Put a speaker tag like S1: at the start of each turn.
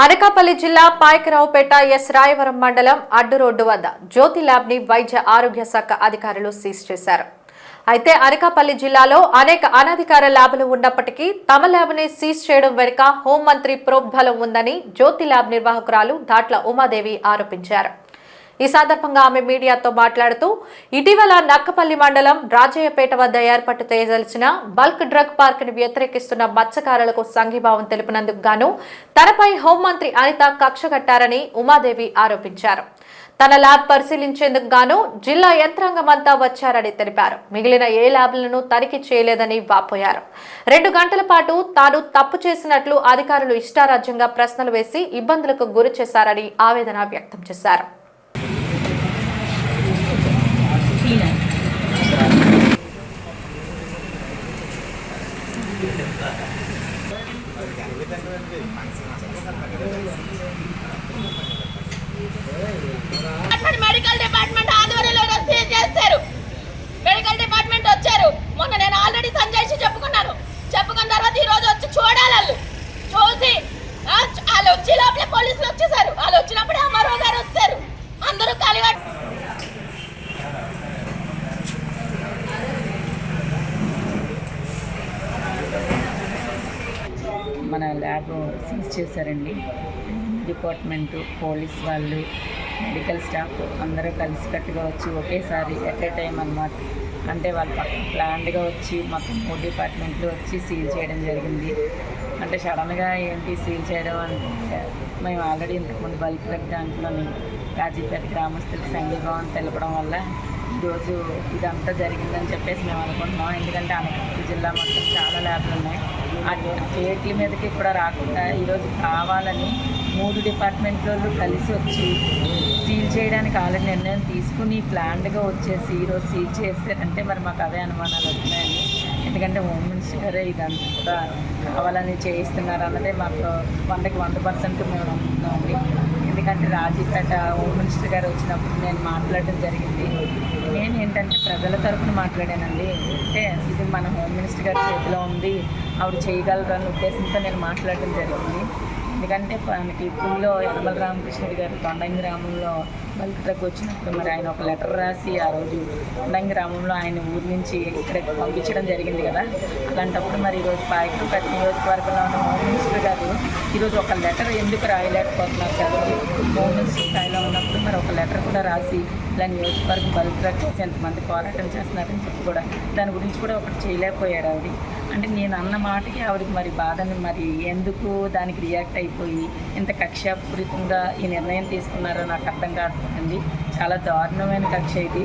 S1: అనకాపల్లి జిల్లా పాయకరావుపేట ఎస్ రాయవరం మండలం అడ్డు రోడ్డు వద్ద జ్యోతి ల్యాబ్ని వైద్య ఆరోగ్య శాఖ అధికారులు సీజ్ చేశారు. అయితే అనకాపల్లి జిల్లాలో అనేక అనధికార ల్యాబ్లు ఉన్నప్పటికీ తమ ల్యాబ్ని సీజ్ చేయడం వెనుక హోంమంత్రి ప్రోద్బలం ఉందని జ్యోతి ల్యాబ్ నిర్వాహకురాలు దాట్ల ఉమాదేవి ఆరోపించారు. ఈ సందర్భంగా ఆమె మీడియాతో మాట్లాడుతూ ఇటీవల నక్కపల్లి మండలం రాజయ్యపేట వద్ద ఏర్పాటు చేయదలిచిన బల్క్ డ్రగ్ పార్క్ని వ్యతిరేకిస్తున్న మత్స్యకారులకు సంఘీభావం తెలిపినందుకు గాను తనపై హోంమంత్రి అనిత కక్ష కట్టారని ఉమాదేవి ఆరోపించారు. తన ల్యాబ్ పరిశీలించేందుకు గాను జిల్లా యంత్రాంగం అంతా వచ్చారని తెలిపారు. మిగిలిన ఏ ల్యాబ్లను తనిఖీ చేయలేదని వాపోయారు. రెండు గంటల పాటు తాను తప్పు చేసినట్లు అధికారులు ఇష్టారాజ్యంగా ప్రశ్నలు వేసి ఇబ్బందులకు గురి చేశారని ఆవేదన వ్యక్తం చేశారు.
S2: Oke, langsung.
S3: మన ల్యాబ్ సీజ్ చేశారండి. డిపార్ట్మెంటు పోలీస్ వాళ్ళు మెడికల్ స్టాఫ్ అందరూ కలిసికట్టుగా వచ్చి ఒకేసారి ఎట్ ఏ టైం అన్నమాట. అంటే వాళ్ళు పక్కన ప్లాన్డ్గా వచ్చి మొత్తం మూడు డిపార్ట్మెంట్లు వచ్చి సీల్ చేయడం జరిగింది. అంటే సడన్గా ఏంటి సీల్ చేయడం అంటే మేము ఆల్రెడీ ఇంతకుముందు బల్క్ దాంట్లోని కాజీపేట గ్రామస్తులకు సంఘీభావం తెలపడం వల్ల ఈరోజు ఇదంతా జరిగిందని చెప్పేసి మేము అనుకుంటున్నాం. ఎందుకంటే అనకాపల్లి జిల్లా మొత్తం చాలా ల్యాబ్లు ఉన్నాయి. ఆ చేట్ల మీదకి కూడా రాకుండా ఈరోజు కావాలని మూడు డిపార్ట్మెంట్ వాళ్ళు కలిసి వచ్చి సీల్ చేయడానికి ఆల్రెడీ నిర్ణయం తీసుకుని ప్లాన్డ్గా వచ్చేసి ఈరోజు సీల్ చేస్తారంటే మరి మాకు అవే అనుమానాలు వస్తున్నాయండి. ఎందుకంటే హోమ్ మినిస్టర్ గారే ఇదంతా కూడా కావాలని చేయిస్తున్నారు అన్నదే మాకు వందకి వంద పర్సెంట్ మేము నమ్ముతున్నామండి ఎందుకంటే రాజీపేట హోమ్ మినిస్టర్ గారు వచ్చినప్పుడు నేను మాట్లాడడం జరిగింది. నేను ఏంటంటే ప్రజల తరఫున మాట్లాడానండి. అంటే ఇది మన హోమ్ మినిస్టర్ గారి చేతిలో ఉంది. ఆవిడ చేయగలరు అన్న ఉద్దేశంతో నేను మాట్లాడడం జరిగింది. ఎందుకంటే మనకి పుల్లో యనమల రామకృష్ణుడి గారు తొండంగి గ్రామంలో బల్క్ వచ్చినప్పుడు మరి ఆయన ఒక లెటర్ రాసి ఆ రోజు తొండంగి గ్రామంలో ఆయన ఊరి నుంచి ఇక్కడికి పంపించడం జరిగింది కదా. అలాంటప్పుడు మరి ఈరోజు పాయకపేట నియోజకవర్గంలో ఉన్న హోమ్ మినిస్టర్ గారు ఈరోజు ఒక లెటర్ ఎందుకు రాయలేకపోతున్నారు కదా? హోమ్ మినిస్టర్ స్థాయిలో ఉన్నప్పుడు మరి ఒక లెటర్ కూడా రాసి ఇలా నియోజకవర్గం బల్క్ ట్రక్ ఎంతమంది పోరాటం చేస్తున్నారని చెప్పి కూడా దాని గురించి కూడా ఒకటి చేయలేకపోయారు అది అంటే నేను అన్న మాటకి ఆవిడకి మరి బాధని మరి ఎందుకు దానికి రియాక్ట్ అయిపోయి ఇంత కక్షాపూరితంగా ఈ నిర్ణయం తీసుకున్నారో నాకు అర్థం కావట్లేదండి చాలా దారుణమైన కక్ష ఇది.